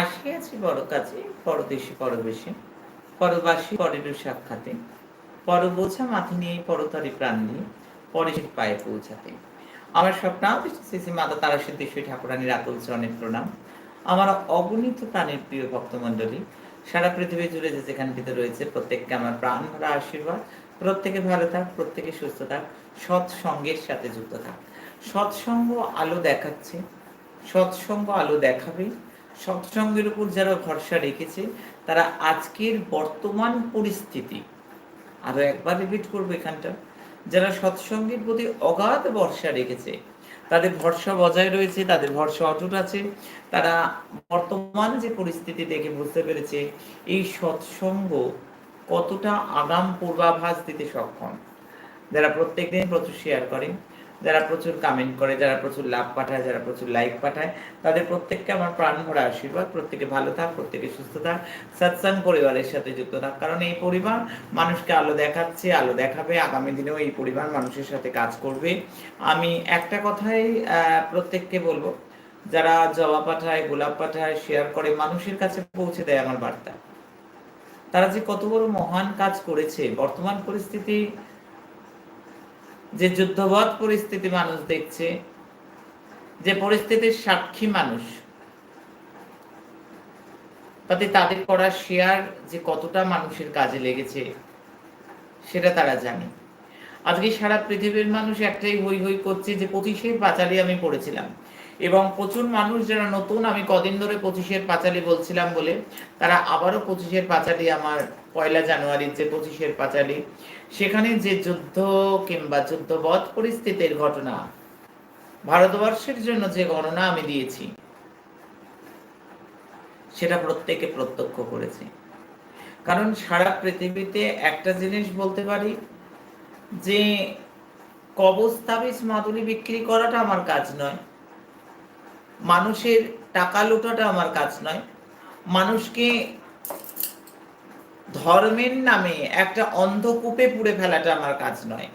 আসিয়াছি বড় কাছে পরদেশে পরবেশে। পরবাসী, পরের সাক্ষাতে। পর বোঝা মাথে নিয়ে পরতরে প্রাণ নিয়ে পরেশের পায়ে পৌঁছাতে। আমার স্বপ্নাবিষ্ট শ্রী মাতা তারা সিদ্ধেশ্বরী ঠাকুরানীর আকুল চরণের প্রণাম। আমার অগণিত প্রাণের প্রিয় ভক্তমণ্ডলী, সারা পৃথিবী জুড়ে যে যেখানটিতে রয়েছে, প্রত্যেককে আমার প্রাণ ভরা আশীর্বাদ। প্রত্যেকে ভালো থাক, প্রত্যেকে সুস্থ থাক, সৎসঙ্গের সাথে যুক্ত থাক। সৎসঙ্গ আলো দেখাচ্ছে, সৎসঙ্গ আলো দেখাবে সৎসঙ্গের উপর যারা ভরসা রেখেছে, তারা আজকের বর্তমান পরিস্থিতি আরও একবার রিপিট করব এখানটা। যারা সৎসঙ্গের প্রতি অগাধ ভরসা রেখেছে, তাদের ভরসা বজায় রয়েছে, তাদের ভরসা অটুট আছে, তারা বর্তমান যে পরিস্থিতি দেখে বুঝতে পেরেছে, এই সৎসঙ্গ কতটা আগাম পূর্বাভাস দিতে সক্ষম। যারা প্রত্যেকদিন প্রচুর শেয়ার করে যারা প্রচুর কমেন্ট করে, যারা প্রচুর লাভ পাঠায়, যারা প্রচুর লাইক পাঠায়, তাদের প্রত্যেককে আমার প্রাণ ভরা আশীর্বাদ। প্রত্যেকে ভালো থাক, প্রত্যেকে সুস্থ থাক, সৎসঙ্গ পরিবারের সাথে যুক্ত থাক। কারণ এই পরিবার মানুষকে আলো দেখাচ্ছে, আলো দেখাবে, আগামী দিনেও এই পরিবার মানুষের সাথে কাজ করবে। আমি একটা কথাই প্রত্যেককে বলব, যারা জবা পাঠায়, গোলাপ পাঠায় শেয়ার করে, মানুষের কাছে পৌঁছে দেয় আমার বার্তা। তারা যে কত বড় মহান কাজ করেছে, বর্তমান পরিস্থিতি যে যুদ্ধবৎ পরিস্থিতি মানুষ দেখছে, যে পরিস্থিতির সাক্ষী মানুষ, তাতে তাদের করা শেয়ার যে কতটা মানুষের কাজে লেগেছে, সেটা তারা জানে। আজকে সারা পৃথিবীর মানুষ একটাই হই হই করছে যে পঁচিশের পাঁচালি আমি পড়েছিলাম। এবং প্রচুর মানুষ যারা নতুন, আমি কদিন ধরে পঁচিশের পাঁচালি বলছিলাম বলে, তারা আবারও পঁচিশের পাঁচালি আমার পয়লা জানুয়ারির যে পঁচিশের পাঁচালি সেখানে যে যুদ্ধ কিংবা যুদ্ধবধ পরিস্থিতির ঘটনা, ভারতবর্ষের জন্য যে গণনা আমি দিয়েছি, সেটা প্রত্যেকে প্রত্যক্ষ করেছে। কারণ সারা পৃথিবীতে একটা জিনিস বলতে পারি, যে কবচ তাবিজ মাদুলি বিক্রি করাটা আমার কাজ নয়, মানুষের টাকা লুটাটা আমার কাজ নয়, মানুষকে ধর্মের নামে একটা অন্ধকূপে পুড়ে ফেলাটা আমার কাজ নয়।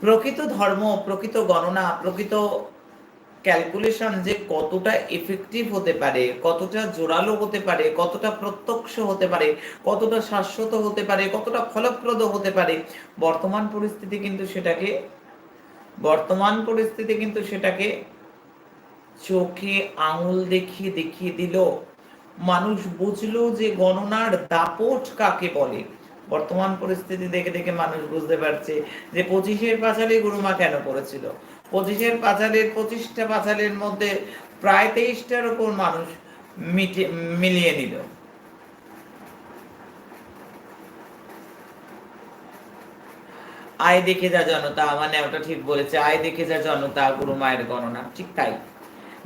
প্রকৃত ধর্ম, প্রকৃত গণনা, প্রকৃত ক্যালকুলেশন যে কতটা এফেক্টিভ হতে পারে, কতটা জোরালো হতে পারে, কতটা প্রত্যক্ষ হতে পারে, কতটা শাশ্বত হতে পারে, কতটা ফলপ্রদ হতে পারে, বর্তমান পরিস্থিতি কিন্তু সেটাকে, বর্তমান পরিস্থিতি কিন্তু সেটাকে চোখে আঙুল দেখিয়ে দেখিয়ে দিল। মানুষ বুঝলো যে গণনার দাপট কাকে বলে? বর্তমান পরিস্থিতি দেখে দেখে মানুষ বুঝতে পারছে যে পঁচিশের পাঁচালি গুরুমা কেন করেছিল পঁচিশের পাঁচালির, পঁচিশটা পাঁচালির মধ্যে প্রায় তেইশটার উপর মানুষ মিলিয়ে নিল। আয় দেখে যা জনতা মানে ওটা ঠিক বলেছে, আয় দেখে যা জনতা গুরু মায়ের গণনা, ঠিক তাই।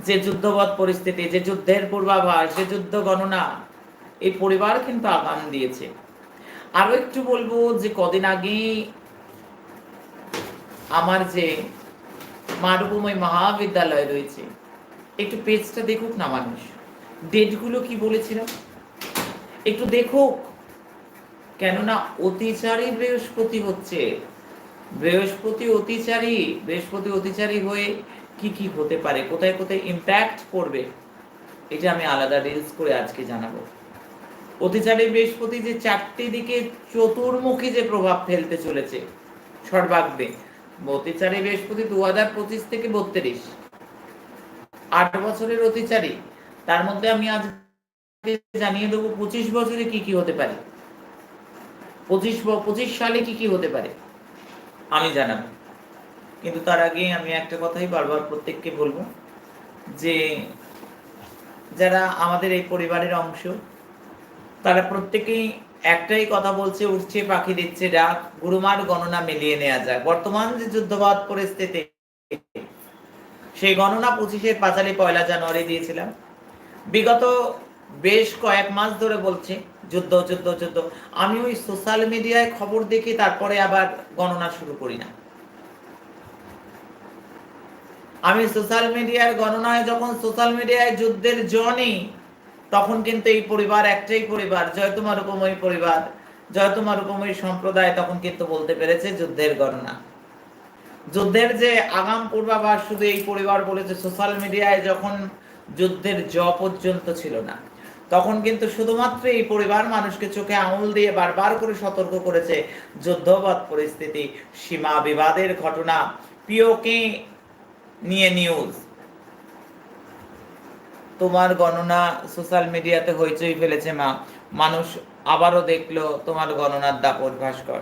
যে যুদ্ধবৎ পরিস্থিতি, যে যুদ্ধের পূর্বাভাস, যে যুদ্ধ গণনা, এই পরিবার কিন্তু আগাম দিয়েছে। আরও একটু বলব যে কদিন আগে আমার যে মারুকুময় মহাবিদ্যালয় রয়েছে, একটু পেজটা দেখুক না মানুষ? ডেটগুলো কি বলেছিলাম একটু দেখুক। কেননা অতিচারী বৃহস্পতি হচ্ছে। বৃহস্পতি অতিচারী বৃহস্পতি অতিচারী হয়ে কি কি হতে পারে, কোথায় কোথায় ইম্প্যাক্ট করবে এটা আমি আলাদা রিলস করে আজকে জানাব। অতিচারী বৃহস্পতি যে চারটি দিকে চতুর্মুখী যে প্রভাব ফেলতে চলেছে, সর্বাগ্রে। অতিচারী বৃহস্পতি দু হাজার পঁচিশ থেকে বত্রিশ। আট বছরের অতিচারী। তার মধ্যে আমি আজ জানিয়ে দেবো পঁচিশ বছরে কি কি হতে পারে। পঁচিশ পঁচিশ সালে কি কি হতে পারে, আমি জানাব। কিন্তু তার আগে আমি একটা কথাই বারবার প্রত্যেককে বলব যে যারা আমাদের এই পরিবারের অংশ, তারা প্রত্যেকেই একটাই কথা বলছে, উঠছে, পাখি দিচ্ছে ডাক, গুরুমার গণনা মিলিয়ে নেওয়া যায় বর্তমান যে যুদ্ধবাদ পরিস্থিতি, সেই গণনা পঁচিশে পাঁচালি পয়লা জানুয়ারি দিয়েছিলাম। বিগত বেশ কয়েক মাস ধরে বলছে, যুদ্ধ যুদ্ধ যুদ্ধ। আমি ওই সোশ্যাল মিডিয়ায় খবর দেখি, তারপরে আবার গণনা শুরু করি না। আমি সোশ্যাল মিডিয়ার গণনায় যখন সোশ্যাল মিডিয়ায় যুদ্ধের জনই তখন কিন্তু এই পরিবার একটাই পরিবার, জয় তোমার উপময় পরিবার, জয় তোমার উপময় সম্প্রদায়, তখন কিন্তু বলতে পেরেছে যুদ্ধের গণনা। যুদ্ধের যে আগাম পূর্বাভাস শুধু এই পরিবার বলেছে, সোশ্যাল মিডিয়ায় যখন যুদ্ধের জ পর্যন্ত ছিল না, তখন কিন্তু শুধুমাত্র এই পরিবার মানুষকে চোখে আঙুল দিয়ে বারবার করে সতর্ক করেছে যুদ্ধবাদ পরিস্থিতি, সীমা বিবাদের ঘটনা, পিওকে নিয়ে নিউজ তোমার গণনা সোশ্যাল মিডিয়াতে হইচই ফেলেছে মা। মানুষ আবারও দেখল তোমার গণনার দাপট ভাস্কর।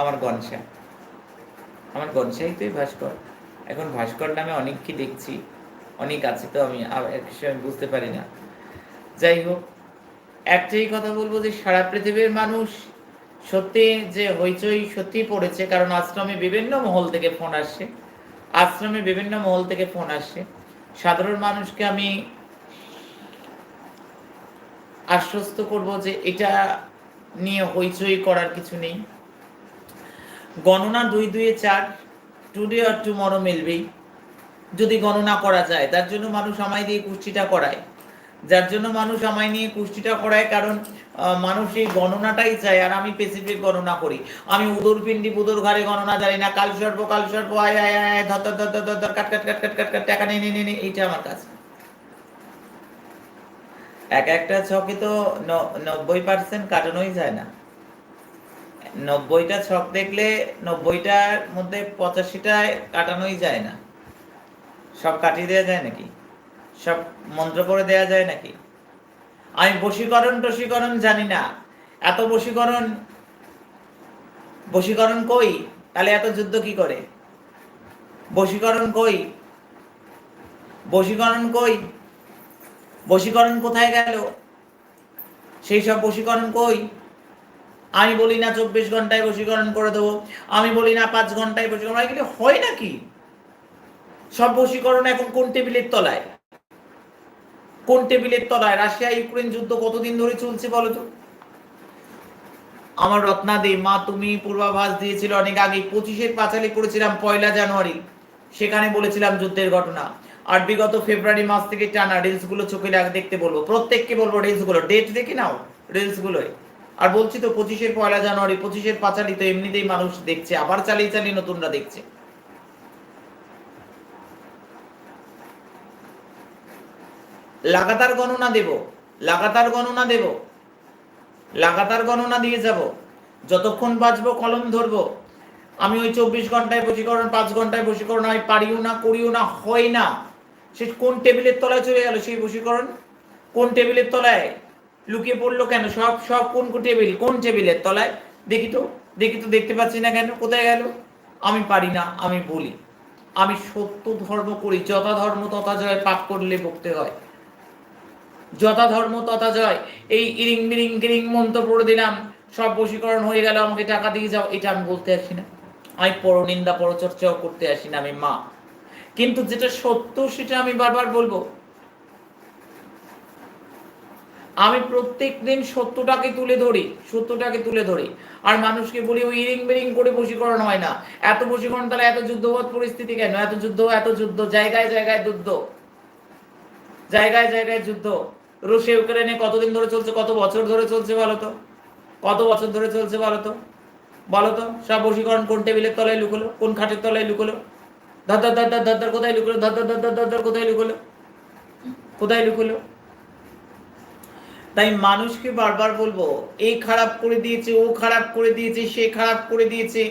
আমার গনসা। আমার গনসাই তুই ভাস্কর। এখন ভাস্কর নামে অনেক কি দেখছি। অনেক আছে তো আমি আমি বুঝতে পারি না। যাই হোক, একটাই কথা বলব যে সারা পৃথিবীর মানুষ সত্যি যে হইচই সত্যি পড়েছে, কারণ আশ্রমে বিভিন্ন মহল থেকে ফোন আসছে। আশ্রমে বিভিন্ন মহল থেকে ফোন আসছে সাধারণ মানুষকে আমি আশ্বস্ত করব যে এটা নিয়ে হইচই করার কিছু নেই। গণনা দুই দুয়ে চার, টুডে আর টুমরো মিলবেই। যদি গণনা করা যায়, তার জন্য মানুষ আমায় দিয়ে কুষ্টিটা করায়। যার জন্য মানুষ আমায় নিয়ে কুষ্টিটা করায়, কারণ মানুষ এই গণনাটাই চায়, আর আমি স্পেসিফিক গণনা করি। আমি উদর পিন্ডি বুদর ঘাড়ে গণনা জানি না, কাল সর্প কাল সর্প, আয় আয় আয়, ধর ধর ধর ধর কাট কাট কাট কাট কাট কাট, টাকা নেই নেই নেই এইটা আমার কাছে এক একটা ছকে তো নব্বই পার্সেন্ট কাটানোই যায় না। নব্বইটা ছক দেখলে নব্বইটার মধ্যে পঁচাশিটায় কাটানোই যায় না। সব কাটিয়ে দেওয়া যায় নাকি? সব মন্ত্র করে দেওয়া যায় নাকি? আমি বশীকরণ টসীকরণ জানি না। এত বশীকরণ বশীকরণ কই? তাহলে এত যুদ্ধ কি করে? বশীকরণ কই? বশীকরণ কই? বশীকরণ কোথায় গেল? সেই সব বশীকরণ কই? আমি বলি না চব্বিশ ঘন্টায় বশীকরণ করে দেবো। আমি বলি না পাঁচ ঘন্টায় বশীকরণ এগুলি হয় নাকি? সব বশীকরণ এখন কোন টেবিলের তলায়? কোন টেবিলের তলায় রাশিয়া ইউক্রেন যুদ্ধ কতদিন ধরে চলছে বলো তো? আমার রত্নাদি, মা তুমি পূর্বাভাস দিয়েছিল অনেক আগে পঁচিশের পাঁচালি করেছিলাম পয়লা জানুয়ারি। সেখানে বলেছিলাম যুদ্ধের ঘটনা। আর বিগত ফেব্রুয়ারি মাস থেকে টানা রিলসগুলো চোখে লাগ দেখতে বলব। প্রত্যেককে বলব রিলসগুলো ডেট দেখে নাও রিলস গুলোয় আর বলছি তো, পঁচিশের পয়লা জানুয়ারি, পঁচিশের পাঁচালি তো এমনিতেই মানুষ দেখছে, আবার চালিয়ে চালিয়ে নতুনরা দেখছে। লাগাতার গণনা দেব, লাগাতার গণনা দেব, লাগাতার গণনা দিয়ে যাব। যতক্ষণ বাঁচবো, কলম ধরবো। আমি ওই চব্বিশ ঘন্টায় বসীকরণ পাঁচ ঘন্টায় বসীকরণ আমি পারিও না, করিও না, হয় না। সে কোন টেবিলের তলায় চলে গেল সেই বশীকরণ? কোন টেবিলের তলায়? লুকিয়ে পড়ল কেন? সব সব কোন টেবিল, কোন টেবিলের তলায়? দেখি তো দেখি তো, দেখতে পাচ্ছি না কেন? কোথায় গেল? আমি পারি না, আমি বলি। আমি সত্য ধর্ম করি, যথা ধর্ম তথা জয় পাপ করলে ভুগতে হয়। যথা ধর্ম তথা জয়। এই ইরিং বিরিং কিরিং মন্ত্র পড়ে দিলাম, সব বশীকরণ হয়ে গেল, আমাকে টাকা দিয়ে যাও, এটা আমি বলতে আসি না। আমি পরনিন্দা পরচর্চাও করতে আসি না আমি, মা। কিন্তু যেটা সত্য সেটা আমি বারবার বলব। আমি প্রত্যেক দিন সত্যটাকে তুলে ধরি, সত্যটাকে তুলে ধরি। আর মানুষকে বলি, ওই ইরিং বিরিং করে বশীকরণ হয় না। এত বশীকরণ, তাহলে এত যুদ্ধবৎ পরিস্থিতি কেন? এত যুদ্ধ এত যুদ্ধ, জায়গায় জায়গায় যুদ্ধ। জায়গায় জায়গায় যুদ্ধ। রুশ ইউক্রেনে কতদিন ধরে চলছে কত বছর ধরে চলছে বলো তো কত বছর ধরে চলছে বলো তো বলো তো সব বশীকরণ কোন টেবিলের তলায় লুকোলো কোন খাটের তলায় লুকোলো ধর ধর ধর ধর ধর কোথায় লুকোলো ধর ধর ধর ধর ধর কোথায় লুকোলো কোথায় লুকোলো তাই মানুষকে বারবার বলব এই খারাপ করে দিয়েছে ও খারাপ করে দিয়েছে সে খারাপ করে দিয়েছে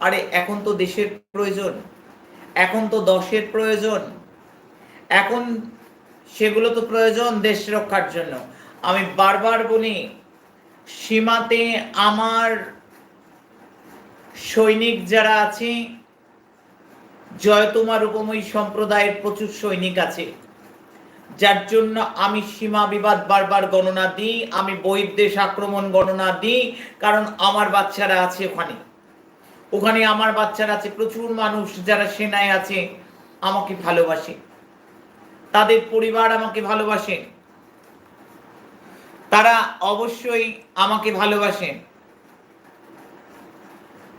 আরে এখন তো দেশের প্রয়োজন এখন তো দশের প্রয়োজন এখন সেগুলো তো প্রয়োজন দেশ রক্ষার জন্য। আমি বারবার বলি, সীমাতে আমার সৈনিক যারা আছে, জয়তুমার উপময়ী সম্প্রদায়ের প্রচুর সৈনিক আছে। যার জন্য আমি সীমা বিবাদ বারবার গণনা দিই, আমি বহির্দেশ আক্রমণ গণনা দিই, কারণ আমার বাচ্চারা আছে ওখানে। ওখানে আমার বাচ্চারা আছে, প্রচুর মানুষ যারা সেনায় আছে, আমাকে ভালোবাসে। তাদের পরিবার আমাকে ভালোবাসে। তারা অবশ্যই আমাকে ভালোবাসে।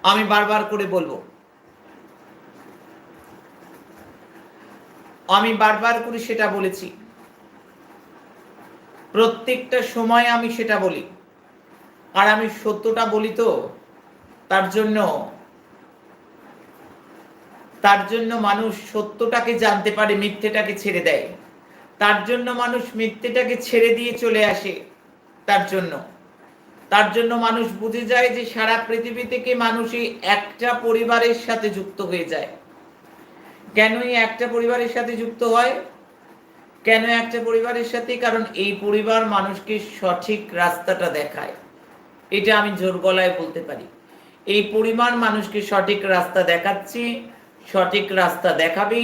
আমি বারবার করে বলব। আমি বারবার করে সেটা বলেছি। প্রত্যেকটা সময় আমি সেটা বলি। আর আমি সত্যটা বলি তো, তার জন্য তার জন্য মানুষ সত্যটাকে জানতে পারে, মিথ্যেটাকে ছেড়ে দেয়। তার জন্য মানুষ মিথ্যেটাকে ছেড়ে দিয়ে চলে আসে তার জন্য। তার জন্য মানুষ বুঝে যায় যে সারা পৃথিবী থেকে মানুষই একটা পরিবারের সাথে যুক্ত হয়ে যায়। কেনই একটা পরিবারের সাথে যুক্ত হয়? কেন একটা পরিবারের সাথে? কারণ এই পরিবার মানুষকে সঠিক রাস্তাটা দেখায়। এটা আমি জোর গলায় বলতে পারি। এই পরিবার মানুষকে সঠিক রাস্তা দেখাচ্ছি সঠিক রাস্তা দেখাবে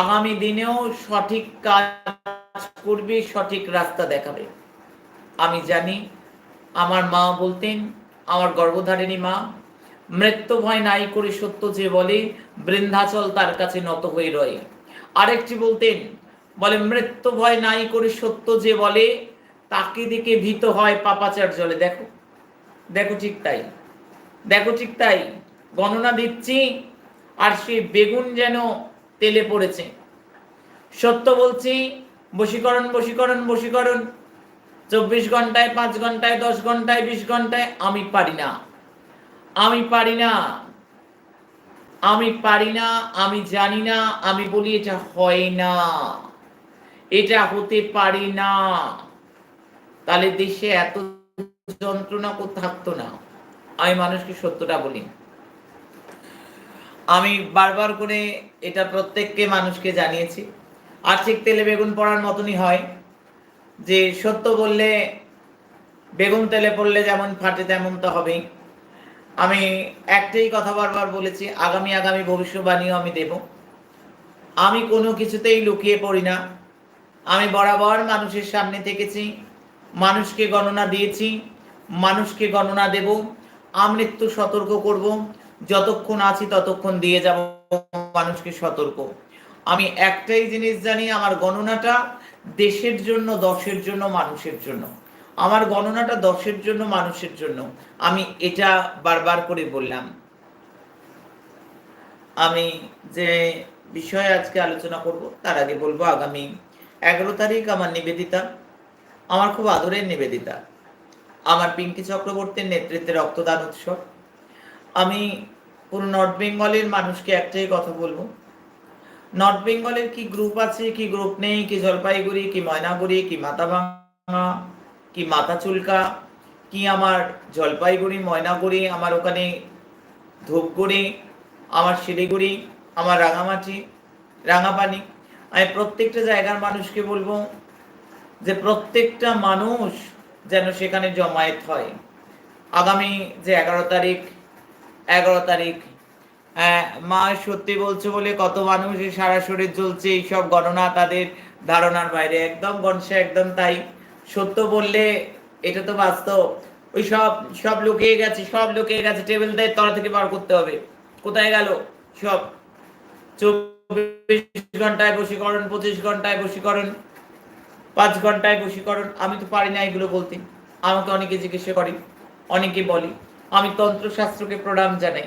আগামী দিনেও সঠিক কাজ করবে, সঠিক রাস্তা দেখাবে। আমি জানি, আমার মা বলতেন, আমার গর্ভধারিণী মা, মৃত্যু ভয় নাই করে সত্য যে বলে বৃন্দাচল তার কাছে নত হয়ে রয়ে। আরেকটি বলতেন, বলে, মৃত্যু ভয় নাই করে সত্য যে বলে, তাকে দিকে ভীত হয় পাপাচার জলে। দেখো দেখো ঠিক তাই, দেখো ঠিক তাই, গণনা দিচ্ছি আর সে বেগুন যেন তেলে পড়েছে। সত্য বলছি, বশীকরণ বশীকরণ বশীকরণ। চব্বিশ ঘন্টায় পাঁচ ঘন্টায়, দশ ঘন্টায়, বিশ ঘন্টায় আমি পারি না। আমি পারি না। আমি পারি না, আমি জানি না, আমি বলি এটা হয় না। এটা হতে পারি না। তাহলে দেশে এত যন্ত্রণা থাকতো না। আমি মানুষকে সত্যটা বলি। আমি বারবার করে এটা প্রত্যেককে মানুষকে জানিয়েছি। আর্থিক তেলে বেগুন পড়ার মতনই হয়। যে সত্য বললে বেগুন তেলে পড়লে যেমন ফাটে তেমন তো হবেই। আমি একটাই কথা বারবার বলেছি, আগামী আগামী ভবিষ্যবাণীও আমি দেব। আমি কোনো কিছুতেই লুকিয়ে পড়ি না। আমি বরাবর মানুষের সামনে থেকেছি, মানুষকে গণনা দিয়েছি, মানুষকে গণনা দেব, আমৃত্যু সতর্ক করব যতক্ষণ আছি ততক্ষণ দিয়ে যাব মানুষকে সতর্ক। আমি একটাই জিনিস জানি, আমার গণনাটা দেশের জন্য, দশের জন্য, মানুষের জন্য। আমার গণনাটা দশের জন্য, মানুষের জন্য। আমি এটা বারবার করে বললাম। আমি যে বিষয়ে আজকে আলোচনা করব, তার আগে বলব আগামী এগারো তারিখ আমার নিবেদিতা, আমার খুব আদরের নিবেদিতা। আমার পিঙ্কি চক্রবর্তীর নেতৃত্বে রক্তদান উৎসব। আমি পুরো নর্থ বেঙ্গলের মানুষকে একটাই কথা বলব। নর্থ বেঙ্গলের কি গ্রুপ আছে, কি গ্রুপ নেই, কি জলপাইগুড়ি, কি ময়নাগুড়ি, কি মাথাভাঙা কি মাথা চুলকা কি আমার জলপাইগুড়ি, ময়নাগুড়ি, আমার ওখানে ধূপগুড়ি, আমার শিলিগুড়ি, আমার রাঙামাটি, রাঙাপানি। আমি প্রত্যেকটা জায়গার মানুষকে বলব যে প্রত্যেকটা মানুষ যেন সেখানে জমায়েত হয়। আগামী যে এগারো তারিখ এগারো তারিখ। হ্যাঁ, মা সত্যি বলছে বলে কত মানুষ সারা শরীর জ্বলছে এইসব গণনা তাদের ধারণার বাইরে। একদম গণসে একদম তাই। সত্য বললে এটা তো বাস্তব। ওই সব সব লুকিয়ে গেছে সব লুকিয়ে গেছে। টেবিল দিয়ে তলা থেকে বার করতে হবে। কোথায় গেল সব? চব্বিশ ঘন্টায় বসীকরণ পঁচিশ ঘন্টায় বসীকরণ পাঁচ ঘন্টায় বসীকরণ আমি তো পারি না এগুলো বলতে। আমাকে অনেকে জিজ্ঞাসা করে অনেকে বলি। আমি তন্ত্রশাস্ত্রকে প্রণাম জানাই।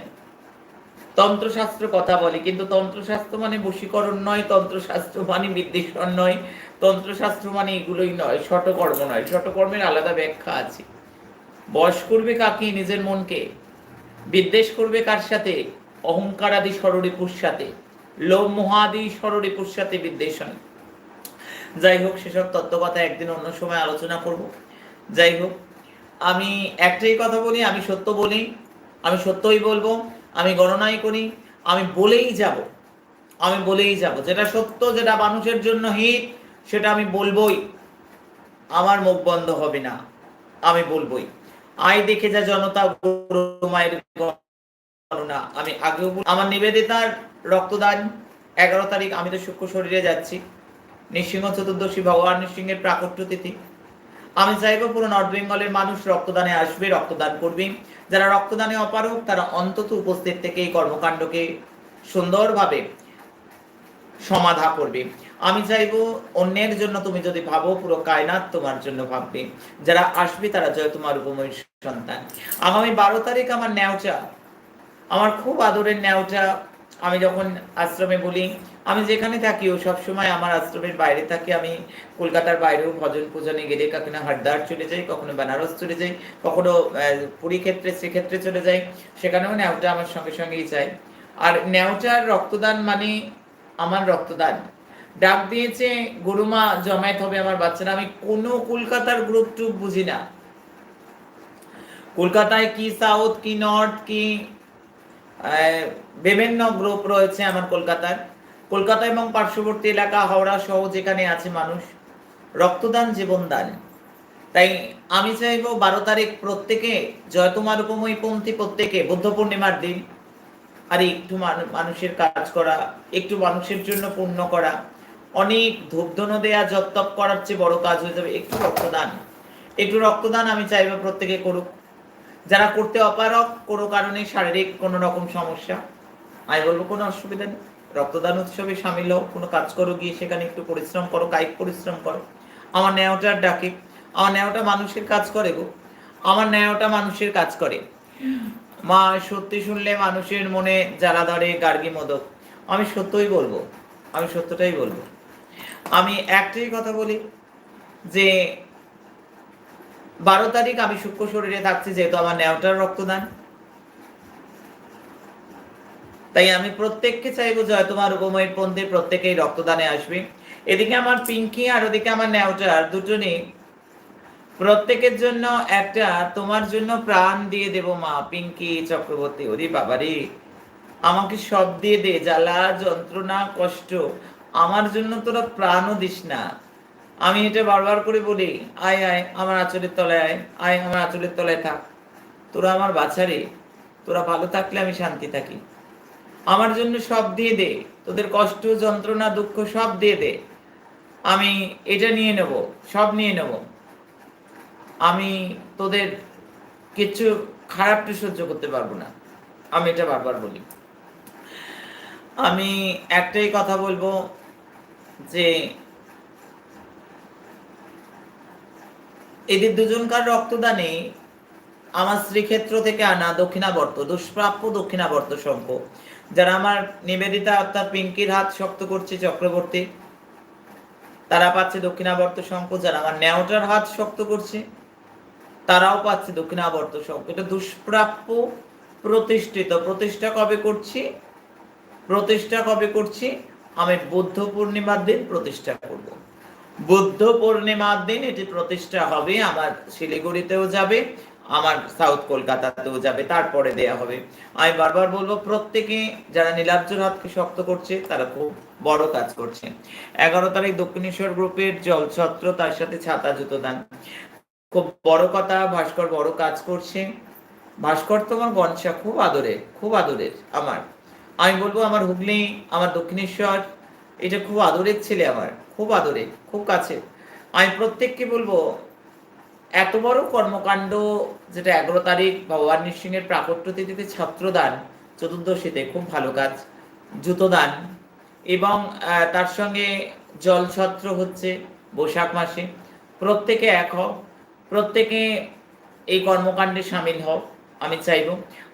তন্ত্রশাস্ত্র কথা বলে, কিন্তু তন্ত্রশাস্ত্র মানে বশীকরণ নয়, তন্ত্রশাস্ত্র মানে বিদ্বেষণ নয়। তন্ত্রশাস্ত্র মানে এগুলোই নয় শটকর্ম নয়। শটকর্মের আলাদা ব্যাখ্যা আছে। বশ করবে কাকে? নিজের মনকে। বিদ্বেষ করবে কার সাথে? অহংকার আদি সররিপুর সাথে লোভ মহাদি সররিপুর সাথে বিদ্বেষণ। যাই হোক, সেসব তত্ত্ব কথা একদিন অন্য সময় আলোচনা করব। যাই হোক আমি একটাই কথা বলি, আমি সত্য বলি, আমি সত্যই বলব, আমি গণনাই করি, আমি বলেই যাব, আমি বলেই যাব। যেটা সত্য, যেটা মানুষের জন্য হিত, সেটা আমি বলবই। আমার মুখ বন্ধ হবে না, আমি বলবই। আয় দেখে যা জনতা আমি আগেও আমার নিবেদিতার রক্তদান, এগারো তারিখ, আমি তো সূক্ষ্ম শরীরে যাচ্ছি। নৃসিংহ চতুর্দশী ভগবান নৃসিংহের প্রাকট্য তিথি। আমি চাইব পুরো নর্থ বেঙ্গলের মানুষ রক্তদানে আসবে, রক্তদান করবে। যারা রক্তদানে অপারক তারা অন্তত উপস্থিত থেকে এই কর্মকাণ্ডকে সুন্দরভাবে সমাধা করবে। আমি চাইব অন্যের জন্য তুমি যদি ভাবো, পুরো কায়নাত তোমার জন্য ভাববে। যারা আসবে, তারা জয় তোমার উপময় সন্তান। আগামী বারো তারিখ আমার ন্যাওচা। আমার খুব আদরের ন্যাওটা আমি যখন আশ্রমে বলি আমি যেখানে থাকিও সবসময় আমার আশ্রমের বাইরে থাকি। আমি কলকাতার বাইরেও ভজন পূজনে গেলে কখনো হরদ্বার চলে যাই, কখনো বেনারস চলে যাই, কখনো পুরী ক্ষেত্রে সেক্ষেত্রে চলে যাই। সেখানেও ন্যাওটা আমার সঙ্গে সঙ্গেই চাই আর ন্যাওটার রক্তদান মানে আমার রক্তদান। ডাক দিয়েছে, গুরুমা, জমায়েত হবে আমার বাচ্চারা। আমি কোনো কলকাতার গ্রুপ টুপ বুঝি না। কলকাতায় কি সাউথ কি নর্থ কি বিভিন্ন গ্রুপ রয়েছে আমার কলকাতার। কলকাতা এবং পার্শ্ববর্তী এলাকা, হাওড়া সহ যেখানে আছে মানুষ, রক্তদান জীবনদান তাই আমি চাইব বারো তারিখ প্রত্যেকে, জয়তুমার উপময় পন্থী প্রত্যেকে, বুদ্ধ পূর্ণিমার দিন, আর একটু মানুষের কাজ করা, একটু মানুষের জন্য পূর্ণ করা, অনেক ধূপধনু দেয়া, জপতপ করার চেয়ে বড় কাজ হয়ে যাবে একটু রক্তদান। একটু রক্তদান আমি চাইব প্রত্যেকে করুক। যারা করতে অপারক কোনো কারণে শারীরিক কোনো রকম সমস্যা, আমি বলব কোনো অসুবিধা নেই। রক্তদান উৎসবে সামিল হোক কোনো কাজ করো, গিয়ে সেখানে একটু পরিশ্রম করো কায়িক পরিশ্রম করো। আমার ন্যায়টার ডাকে, আমার ন্যায়টা মানুষের কাজ করে গো, আমার ন্যায়টা মানুষের কাজ করে। মা, সত্যি শুনলে মানুষের মনে জ্বালা ধরে, গার্গি মোদক আমি সত্যই বলব, আমি সত্যটাই বলব। আমি একটাই কথা বলি যে, বারো তারিখ আমি সূক্ষ্ম শরীরে থাকছি, যেহেতু আমার ন্যাওটার রক্তদান। তাই আমি প্রত্যেককে চাইব জয় তোমার উপময়ের পন্থে প্রত্যেকেই রক্তদানে আসবে। এদিকে আমার পিঙ্কি আর ওদিকে আমার ন্যাওটার দুজনেই প্রত্যেকের জন্য একটা তোমার জন্য প্রাণ দিয়ে দেব মা পিঙ্কি চক্রবর্তী। ওরে বাবারে, আমাকে সব দিয়ে দে, জ্বালা, যন্ত্রণা, কষ্ট, আমার জন্য তোরা প্রাণও দিস না। আমি এটা বারবার করে বলি, আয় আয়, আমার আঁচলের তলায় আয় আয়, আমার আঁচলের তলায় থাক। তোরা আমার বাছারে তোরা ভালো থাকলে আমি শান্তি থাকি। আমার জন্য সব দিয়ে দে, তোদের কষ্ট, যন্ত্রণা, দুঃখ সব দিয়ে দে। আমি এটা নিয়ে নেব, সব নিয়ে নেব। আমি তোদের কিছু খারাপটা সহ্য করতে পারব না। আমি এটা বারবার বলি। আমি একটাই কথা বলব যে, এদের দুজনকার রক্তদানে আমার শ্রীক্ষেত্র থেকে আনা দক্ষিণাবর্ত, দুষ্প্রাপ্য দক্ষিণাবর্ত শঙ্খ যারা আমার নিবেদিতা অর্থাৎ পিঙ্কির হাত শক্ত করছে চক্রবর্তী, তারা পাচ্ছে দক্ষিণাবর্ত শঙ্খ, যারা আমার ন্যাওটার হাত শক্ত করছে, তারাও পাচ্ছে দক্ষিণাবর্ত শঙ্খ। এটা দুষ্প্রাপ্য প্রতিষ্ঠিত। প্রতিষ্ঠা কবে করছি? প্রতিষ্ঠা কবে করছি? আমি বুদ্ধ পূর্ণিমার দিন প্রতিষ্ঠা করব। বুদ্ধ পূর্ণিমার দিন এটি প্রতিষ্ঠা হবে, আমার শিলিগুড়িতেও যাবে আমার সাউথ কলকাতাতেও যাবে, তারপরে দেয়া হবে। আমি বারবার বলব, প্রত্যেকে যারা নীলাব্জর হাতকে শক্ত করছে, তারা খুব বড় কাজ করছে। এগারো তারিখ দক্ষিণেশ্বর গ্রুপের জলছত্র, তার সাথে ছাতা, জুতো দান। খুব বড় কথা, ভাস্কর বড় কাজ করছে। ভাস্কর তোমার গনসা, খুব আদরের খুব আদরের আমার। আমি বলব, আমার হুগলি, আমার দক্ষিণেশ্বর, এটা খুব আদরের ছেলে আমার, খুব আদরের, খুব কাছে আমি প্রত্যেককে বলব এত বড় কর্মকাণ্ড যেটা এগারো তারিখ ভগবান নৃসিংহের প্রাকট্য তিথিতে ছাত্রদান, চতুর্দশীতে খুব ভালো কাজ জুতো দান এবং তার সঙ্গে জলছত্র হচ্ছে বৈশাখ মাসে। প্রত্যেকে এক হও, প্রত্যেকে এই কর্মকাণ্ডে সামিল হও, আমি চাইব।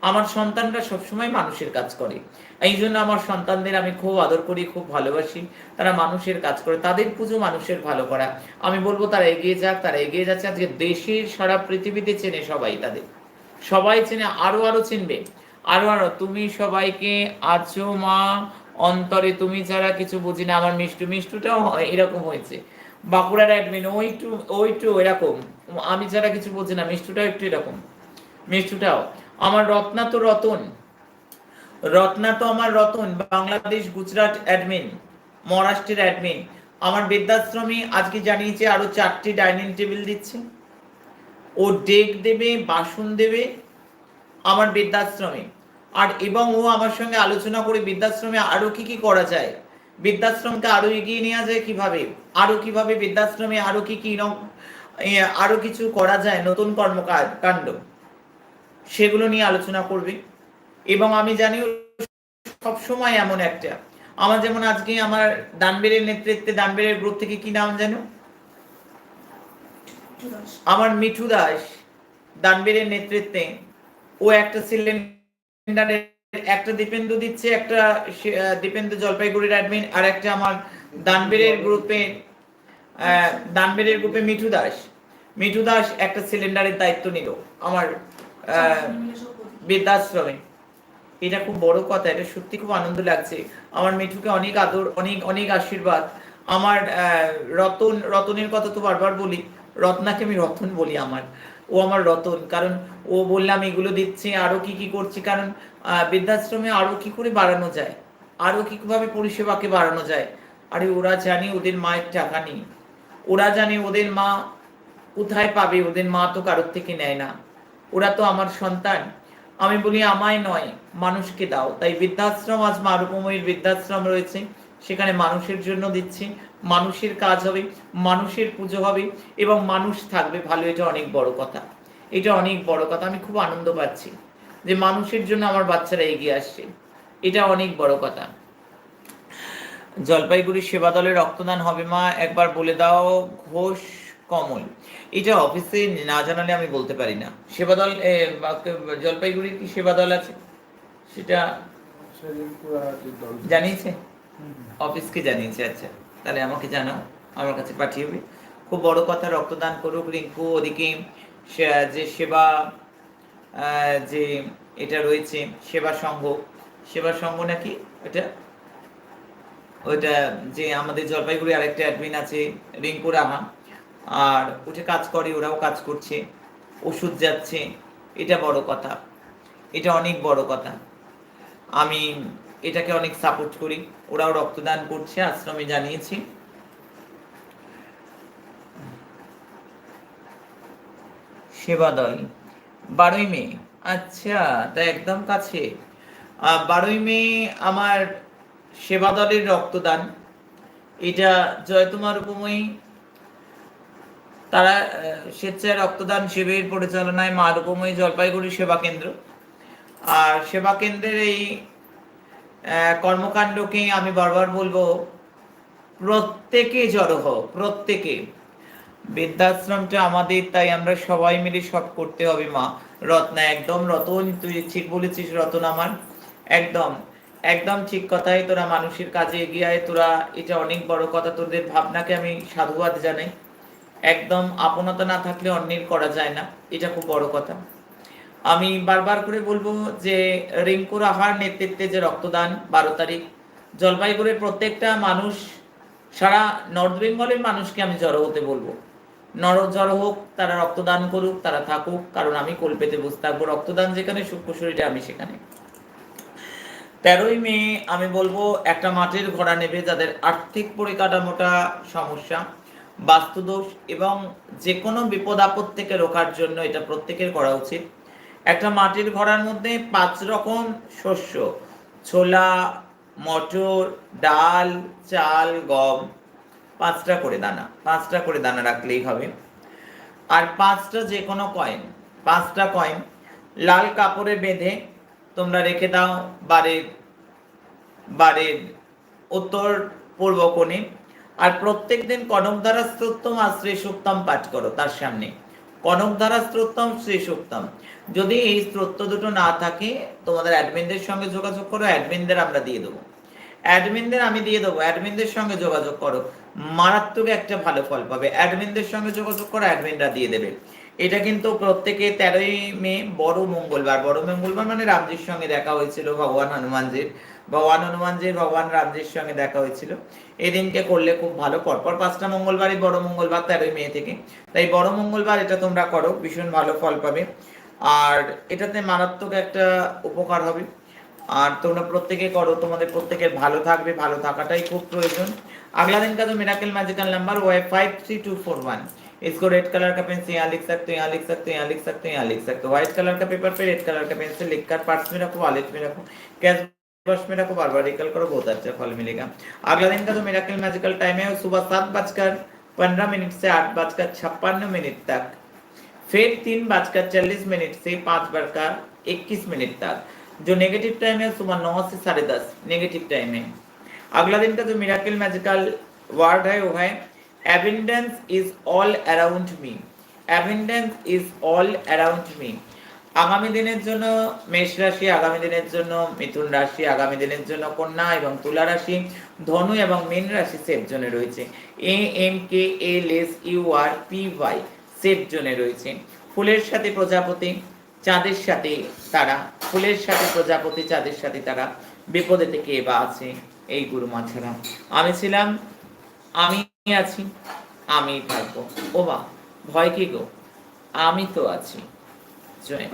আমার সন্তানরা সবসময় মানুষের কাজ করে। এই জন্য আমার সন্তানদের আমি খুব আদর করি, খুব ভালোবাসি। তারা মানুষের কাজ করে, তাদের পুজো মানুষের ভালো করা। আমি বলব তারা এগিয়ে যাক, তারা এগিয়ে যাচ্ছে। আজকে দেশের সারা পৃথিবীতে চেনে সবাই তাদের। সবাই চেনে, আরও আরও চিনবে। আরও আরও, তুমি সবাইকে আছো মা, অন্তরে তুমি যারা কিছু বুঝি না। আমার মিষ্টু, মিষ্টুটাও এরকম হয়েছে। বাঁকুড়ার অ্যাডমিন ওই একটু ওই একটু এরকম। আমি যারা কিছু বুঝি না, মিষ্টুটাও একটু এরকম। মিষ্টুটাও। আমার রত্না তো রতন। রত্না তো আমার রতন, বাংলাদেশ গুজরাট অ্যাডমিন মহারাষ্ট্রের অ্যাডমিন আমার বৃদ্ধাশ্রমে আজকে জানিয়েছে আরও চারটি ডাইনিং টেবিল দিচ্ছে। ও ডেক দেবে, বাসন দেবে আমার বৃদ্ধাশ্রমে। আর এবং ও আমার সঙ্গে আলোচনা করে বৃদ্ধাশ্রমে আরও কি কি করা যায়, বৃদ্ধাশ্রমকে আরও এগিয়ে নেওয়া যায় কীভাবে, আরও কীভাবে বৃদ্ধাশ্রমে আরও কি কি আরও কিছু করা যায় নতুন কর্মকাণ্ড, সেগুলো নিয়ে আলোচনা করবে। এবং আমি জানি সবসময় এমন একটা। আমার যেমন আজকে আমার দানবেরের নেতৃত্বে, দানবেরের গ্রুপ থেকে কি নাম জানো? আমার মিঠু দাস, দানবীরের নেতৃত্বে। ও একটা সিলিন্ডারের একটা দীপেন্দু দিচ্ছে, একটা দীপেন্দু জলপাইগুড়ির অ্যাডমিন আর একটা আমার দানবীরের গ্রুপে দানবীরের গ্রুপে মিঠু দাস। মিঠু দাস একটা সিলিন্ডারের দায়িত্ব নিল। আমার বৃদ্ধাশ্রমে। এটা খুব বড় কথা, এটা সত্যি খুব আনন্দ লাগছে। আমার মিঠুকে অনেক আদর, অনেক অনেক আশীর্বাদ। আমার রতন, রতনের কথা তো বারবার বলি, রত্নাকে আমি রতন বলি আমার। ও আমার রতন, কারণ ও বললাম এগুলো দিচ্ছে, আরও কি কি করছে, কারণ বৃদ্ধাশ্রমে আরও কি করে বাড়ানো যায়? আরও কি ভাবে পরিষেবাকে বাড়ানো যায়? আরে ওরা জানে ওদের মায়ের টাকা নেই। ওরা জানে ওদের মা কোথায় পাবে, ওদের মা তো কারোর থেকে নেয় না। ওরা তো আমার সন্তান। আমি বলি আমায় নয়, মানুষকে দাও। তাই বৃদ্ধাশ্রম, আজ মা রূপময়ীর বৃদ্ধাশ্রম রয়েছে। সেখানে মানুষের জন্য দিচ্ছি। মানুষের কাজ হবে, মানুষের পুজো হবে, এবং মানুষ থাকবে। ভালো, এটা অনেক বড় কথা। এটা অনেক বড় কথা। আমি খুব আনন্দ পাচ্ছি যে মানুষের জন্য আমার বাচ্চারা এগিয়ে আসছে। এটা অনেক বড় কথা। জলপাইগুড়ি সেবা দলে রক্তদান হবে মা। একবার বলে দাও, ঘোষ কমল। এটা অফিসে না জানালে আমি বলতে পারি না। সেবা দল জলপাইগুড়ির কি সেবা দল আছে? সেটা জানিয়েছে? অফিসকে জানিয়েছে আচ্ছা। তাহলে আমাকে জানাও, আমার কাছে পাঠিয়ে খুব বড় কথা, রক্তদান করুক, রিঙ্কু, ওদিকে যে সেবা যে এটা রয়েছে, সেবা সংঘ। সেবা সংঘ নাকি এটা ওইটা যে আমাদের জলপাইগুড়ি আরেকটা অ্যাডমিন আছে, রিঙ্কু রাহা। আর উঠে কাজ করে, ওরাও কাজ করছে, ওষুধ যাচ্ছে, এটা বড় কথা। এটা অনেক বড় কথা। আমি এটাকে অনেক সাপোর্ট করি। ওরাও রক্তদান করছে, আশ্রমে জানিয়েছি। সেবা দল বারোই মে। আচ্ছা তা একদম কাছে। বারোই মে আমার সেবা দলের রক্তদান। এটা জয়তুমার উপময়ী। তারা স্বেচ্ছায় রক্তদান শিবির পরিচালনায় মা রূপময়ী জলপাইগুড়ি সেবা কেন্দ্র। আর সেবা কেন্দ্রের এই কর্মকাণ্ডকে আমি বারবার বলব, প্রত্যেকে জড়ো হোক প্রত্যেকে। বৃদ্ধাশ্রমটা আমাদের, তাই আমরা সবাই মিলে সব করতে হবে, মা। রত্না, একদম রতন, তুই ঠিক বলেছিস, রতন আমার। একদম একদম ঠিক কথাই, তোরা মানুষের কাজে এগিয়ে আয়, তোরা, এটা অনেক বড় কথা, তোদের ভাবনাকে আমি সাধুবাদ জানাই। একদম আপনতা না থাকলে অন্যের করা যায় না, এটা খুব বড় কথা। আমি বারবার করে বলব যে রিঙ্কুর আহার নেতৃত্বে যে রক্তদান বারো তারিখ, জলপাইগুড়ির প্রত্যেকটা মানুষ, সারা নর্থ বেঙ্গলের মানুষকে আমি জড়ো হতে বলব। নর জড়ো হোক, তারা রক্তদান করুক, তারা থাকুক, কারণ আমি কল্পেতে বসে থাকব। রক্তদান যেখানে সূক্ষ্ম শরীরে আমি সেখানে। তেরোই মে আমি বলব একটা মাটির ঘোড়া নেবে যাদের আর্থিক পরিকাঠামোটা সমস্যা। বাস্তুদোষ এবং যে কোনো বিপদ আপদ থেকে রোখার জন্য এটা প্রত্যেকের করা উচিত। একটা মাটির ঘোড়ার মধ্যে পাঁচ রকম শস্য, ছোলা, মটর, ডাল, চাল, গম, পাঁচটা করে দানা, পাঁচটা করে দানা রাখলেই হবে। আর পাঁচটা যে কোনো কয়েন পাঁচটা কয়েন লাল কাপড়ে বেঁধে তোমরা রেখে দাও বাড়ির বাড়ির উত্তর পূর্ব কোণে। আর প্রত্যেক দিন কনকধারা স্ত্রোত্তম আর শ্রী সুক্তম পাঠ করো তার সামনে। কনকধারা স্ত্রোত্তম শ্রী সুক্তম। যদি এই স্ত্রোত্ত দুটো না থাকে, তোমাদের অ্যাডমিনদের সঙ্গে যোগাযোগ করো, অ্যাডমিনদের আমরা দিয়ে দেবো। অ্যাডমিনদের আমি দিয়ে দেবো, অ্যাডমিনদের সঙ্গে যোগাযোগ করো। মারাত্মক একটা ভালো ফল পাবে। অ্যাডমিনদের সঙ্গে যোগাযোগ করো, অ্যাডমিনরা দিয়ে দেবে। এটা কিন্তু প্রত্যেকে তেরোই মে, বড় মঙ্গলবার। বড় মঙ্গলবার মানে রামজির সঙ্গে দেখা হয়েছিল ভগবান হনুমানজির। ভগবান হনুমানজির, ভগবান রামজির সঙ্গে দেখা হয়েছিল। এই দিনকে করলে খুব ভালো। পরপর পাঁচটা মঙ্গলবারই বড় মঙ্গলবার তেরোই মে থেকে। তাই বড় মঙ্গলবার এটা তোমরা করো, ভীষণ ভালো ফল পাবে। আর এটাতে মারাত্মক একটা উপকার হবে। আর তোমরা প্রত্যেকে করো, তোমাদের প্রত্যেকের ভালো থাকবে। ভালো থাকাটাই খুব প্রয়োজন। আগলা দিন কাজ miracle magical number Y five three two four one इसको रेड कलर का पेन से यहाँ लिख सकते हो, यहाँ लिख सकते हो, यहाँ लिख सकते हो, यहाँ लिख सकते हो। व्हाइट कलर का पेपर पे रेड कलर का पेन से लिखकर पर्स में रखो वॉलेट में रखो कैश बस में रखो, बार बार रिकल करो, बहुत अच्छा फल मिलेगा। अगला दिन का जो मिराकल मैजिकल टाइम है, सुबह सात बजकर पंद्रह मिनट से आठ बजकर छप्पन मिनट तक, फिर तीन बजकर चालीस मिनट से पाँच बजकर इक्कीस मिनट तक। जो नेगेटिव टाइम है, सुबह नौ से साढ़े दस नेगेटिव टाइम है। अगला दिन का जो मिराकल मैजिकल वर्ड है, वो है abundance is all around me abundance is all around me আগামী দিনের জন্য মেষ রাশি, আগামী দিনের জন্য মিথুন রাশি, আগামী দিনের জন্য কন্যা এবং তুলা রাশি, ধনু এবং মীন রাশি সেফ জোনে রয়েছে। A M K L S U R P Y safe জোনে রয়েছে। ফুলের সাথে প্রজাপতি, চাঁদের সাথে তারা, ফুলের সাথে প্রজাপতি, চাঁদের সাথে তারা বিপদে থেকে এবার আছে এই গুরু ছাড়া আমি ছিলাম, আমি আছি। আমি থাকব ও বা ভয় কি গো? আমি তো আছি। জয়।